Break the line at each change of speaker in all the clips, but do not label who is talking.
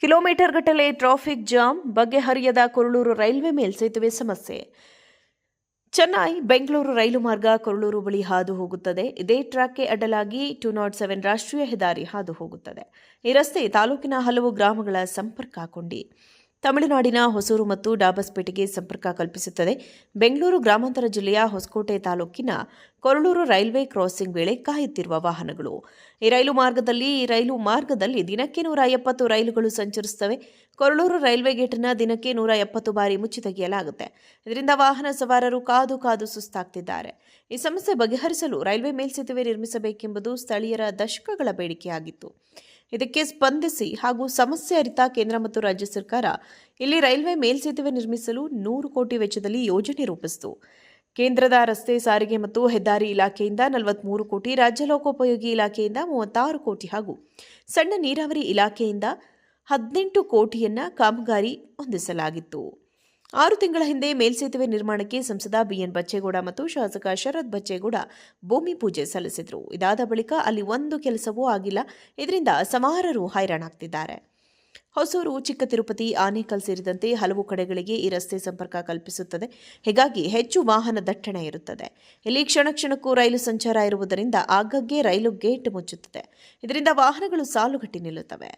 Kilometre ಗಟ್ಟಲೆ traffic jam, ಬಗೆಹರಿಯದ ಕೊರಳೂರು railway ಮೇಲ್ಸೇತುವೆ ಸಮಸ್ಯೆ. ಚೆನ್ನೈ, ಬೆಂಗಳೂರು ರೈಲು ಮಾರ್ಗ ಕೊರಳೂರು ಬಳಿ ಹಾದು ಹೋಗುತ್ತದೆ. ಇದೇ ಟ್ರ್ಯಾಕ್ಗೆ ಅಡ್ಡಲಾಗಿ ಟೂ ನಾಟ್ ಸೆವೆನ್ ರಾಷ್ಟ್ರೀಯ ಹೆದ್ದಾರಿ ಹಾದು ಹೋಗುತ್ತದೆ. ಈ ರಸ್ತೆ ತಾಲೂಕಿನ ಹಲವು ಗ್ರಾಮಗಳ ಸಂಪರ್ಕ ಕೊಂಡಿ ತಮಿಳುನಾಡಿನ ಹೊಸೂರು ಮತ್ತು ಡಾಬಸ್ಪೇಟೆಗೆ ಸಂಪರ್ಕ ಕಲ್ಪಿಸುತ್ತದೆ. ಬೆಂಗಳೂರು ಗ್ರಾಮಾಂತರ ಜಿಲ್ಲೆಯ ಹೊಸಕೋಟೆ ತಾಲೂಕಿನ ಕೊರಳೂರು ರೈಲ್ವೆ ಕ್ರಾಸಿಂಗ್ ವೇಳೆ ಕಾಯುತ್ತಿರುವ ವಾಹನಗಳು. ಈ ರೈಲು ಮಾರ್ಗದಲ್ಲಿ, ಈ ರೈಲು ಮಾರ್ಗದಲ್ಲಿ ದಿನಕ್ಕೆ ನೂರ ಎಪ್ಪತ್ತು ರೈಲುಗಳು ಸಂಚರಿಸುತ್ತವೆ. ಕೊರಳೂರು ರೈಲ್ವೆ ಗೇಟ್ನ ದಿನಕ್ಕೆ ನೂರ ಎಪ್ಪತ್ತು ಬಾರಿ ಮುಚ್ಚಿ ತೆಗೆಯಲಾಗುತ್ತೆ. ಇದರಿಂದ ವಾಹನ ಸವಾರರು ಕಾದು ಕಾದು ಸುಸ್ತಾಗ್ತಿದ್ದಾರೆ. ಈ ಸಮಸ್ಯೆ ಬಗೆಹರಿಸಲು ರೈಲ್ವೆ ಮೇಲ್ಸೇತುವೆ ನಿರ್ಮಿಸಬೇಕೆಂಬುದು ಸ್ಥಳೀಯರ ದಶಕಗಳ ಬೇಡಿಕೆಯಾಗಿತ್ತು. ಇದಕ್ಕೆ ಸ್ಪಂದಿಸಿ ಹಾಗೂ ಸಮಸ್ಯೆ ಅರಿತ ಕೇಂದ್ರ ಮತ್ತು ರಾಜ್ಯ ಸರ್ಕಾರ ಇಲ್ಲಿ ರೈಲ್ವೆ ಮೇಲ್ಸೇತುವೆ ನಿರ್ಮಿಸಲು ನೂರು ಕೋಟಿ ವೆಚ್ಚದಲ್ಲಿ ಯೋಜನೆ ರೂಪಿಸಿತು. ಕೇಂದ್ರದ ರಸ್ತೆ ಸಾರಿಗೆ ಮತ್ತು ಹೆದ್ದಾರಿ ಇಲಾಖೆಯಿಂದ ನಲವತ್ಮೂರು ಕೋಟಿ, ರಾಜ್ಯ ಲೋಕೋಪಯೋಗಿ ಇಲಾಖೆಯಿಂದ ಮೂವತ್ತಾರು ಕೋಟಿ ಹಾಗೂ ಸಣ್ಣ ನೀರಾವರಿ ಇಲಾಖೆಯಿಂದ ಹದಿನೆಂಟು ಕೋಟಿಯನ್ನ ಕಾಮಗಾರಿ ಹೊಂದಿಸಲಾಗಿತ್ತು. ಆರು ತಿಂಗಳ ಹಿಂದೆ ಮೇಲ್ಸೇತುವೆ ನಿರ್ಮಾಣಕ್ಕೆ ಸಂಸದ ಬಿಎನ್ ಬಚ್ಚೇಗೌಡ ಮತ್ತು ಶಾಸಕ ಶರತ್ ಬಚ್ಚೇಗೌಡ ಭೂಮಿ ಪೂಜೆ ಸಲ್ಲಿಸಿದರು. ಇದಾದ ಬಳಿಕ ಅಲ್ಲಿ ಒಂದು ಕೆಲಸವೂ ಆಗಿಲ್ಲ. ಇದರಿಂದ ಸಮಾರರು ಹೈರಾಣಾಗ್ತಿದ್ದಾರೆ. ಹೊಸೂರು ಚಿಕ್ಕ ತಿರುಪತಿ ಆನೇಕಲ್ ಸೇರಿದಂತೆ ಹಲವು ಕಡೆಗಳಿಗೆ ಈ ರಸ್ತೆ ಸಂಪರ್ಕ ಕಲ್ಪಿಸುತ್ತದೆ. ಹೀಗಾಗಿ ಹೆಚ್ಚು ವಾಹನ ದಟ್ಟಣೆ ಇರುತ್ತದೆ. ಇಲ್ಲಿ ಕ್ಷಣ ಕ್ಷಣಕ್ಕೂ ರೈಲು ಸಂಚಾರ ಇರುವುದರಿಂದ ಆಗಾಗ್ಗೆ ರೈಲು ಗೇಟ್ ಮುಚ್ಚುತ್ತದೆ. ಇದರಿಂದ ವಾಹನಗಳು ಸಾಲುಗಟ್ಟಿ ನಿಲ್ಲುತ್ತವೆ.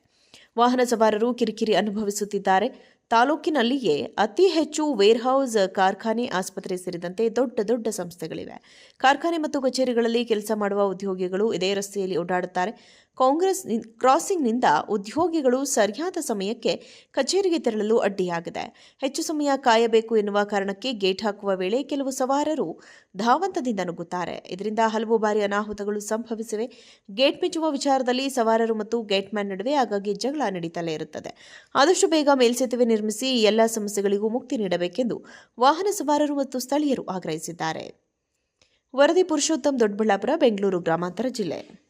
ವಾಹನ ಸವಾರರು ಕಿರಿಕಿರಿ ಅನುಭವಿಸುತ್ತಿದ್ದಾರೆ. ತಾಲೂಕಿನಲ್ಲಿಯೇ ಅತಿ ಹೆಚ್ಚು ವೇರ್ಹೌಸ್, ಕಾರ್ಖಾನೆ ಆಸ್ಪತ್ರೆ ಸೇರಿದಂತೆ ದೊಡ್ಡ ದೊಡ್ಡ ಸಂಸ್ಥೆಗಳಿವೆ. ಕಾರ್ಖಾನೆ ಮತ್ತು ಕಚೇರಿಗಳಲ್ಲಿ ಕೆಲಸ ಮಾಡುವ ಉದ್ಯೋಗಿಗಳು ಇದೇ ರಸ್ತೆಯಲ್ಲಿ ಓಡಾಡುತ್ತಾರೆ. ಕಾಂಗ್ರೆಸ್ ಕ್ರಾಸಿಂಗ್ನಿಂದ ಉದ್ಯೋಗಿಗಳು ಸರಿಯಾದ ಸಮಯಕ್ಕೆ ಕಚೇರಿಗೆ ತೆರಳಲು ಅಡ್ಡಿಯಾಗಿದೆ. ಹೆಚ್ಚು ಸಮಯ ಕಾಯಬೇಕು ಎನ್ನುವ ಕಾರಣಕ್ಕೆ ಗೇಟ್ ಹಾಕುವ ವೇಳೆ ಕೆಲವು ಸವಾರರು ಧಾವಂತದಿಂದ ನುಗ್ಗುತ್ತಾರೆ. ಇದರಿಂದ ಹಲವು ಬಾರಿ ಅನಾಹುತಗಳು ಸಂಭವಿಸಿವೆ. ಗೇಟ್ ಮೆಚ್ಚುವ ವಿಚಾರದಲ್ಲಿ ಸವಾರರು ಮತ್ತು ಗೇಟ್ಮ್ಯಾನ್ ನಡುವೆ ಆಗಾಗ್ಗೆ ಜಗಳ ನಡೀತಲೇ ಇರುತ್ತದೆ. ಆದಷ್ಟು ಬೇಗ ಮೇಲ್ಸೇತುವೆ ನಿರ್ಮಿಸಿ ಎಲ್ಲ ಸಮಸ್ಯೆಗಳಿಗೂ ಮುಕ್ತಿ ನೀಡಬೇಕೆಂದು ವಾಹನ ಸವಾರರು ಮತ್ತು ಸ್ಥಳೀಯರು ಆಗ್ರಹಿಸಿದ್ದಾರೆ. ವರದಿ ಪುರುಷೋತ್ತಮ್ ದೊಡ್ಡಬಳ್ಳಾಪುರ, ಬೆಂಗಳೂರು ಗ್ರಾಮಾಂತರ ಜಿಲ್ಲೆ.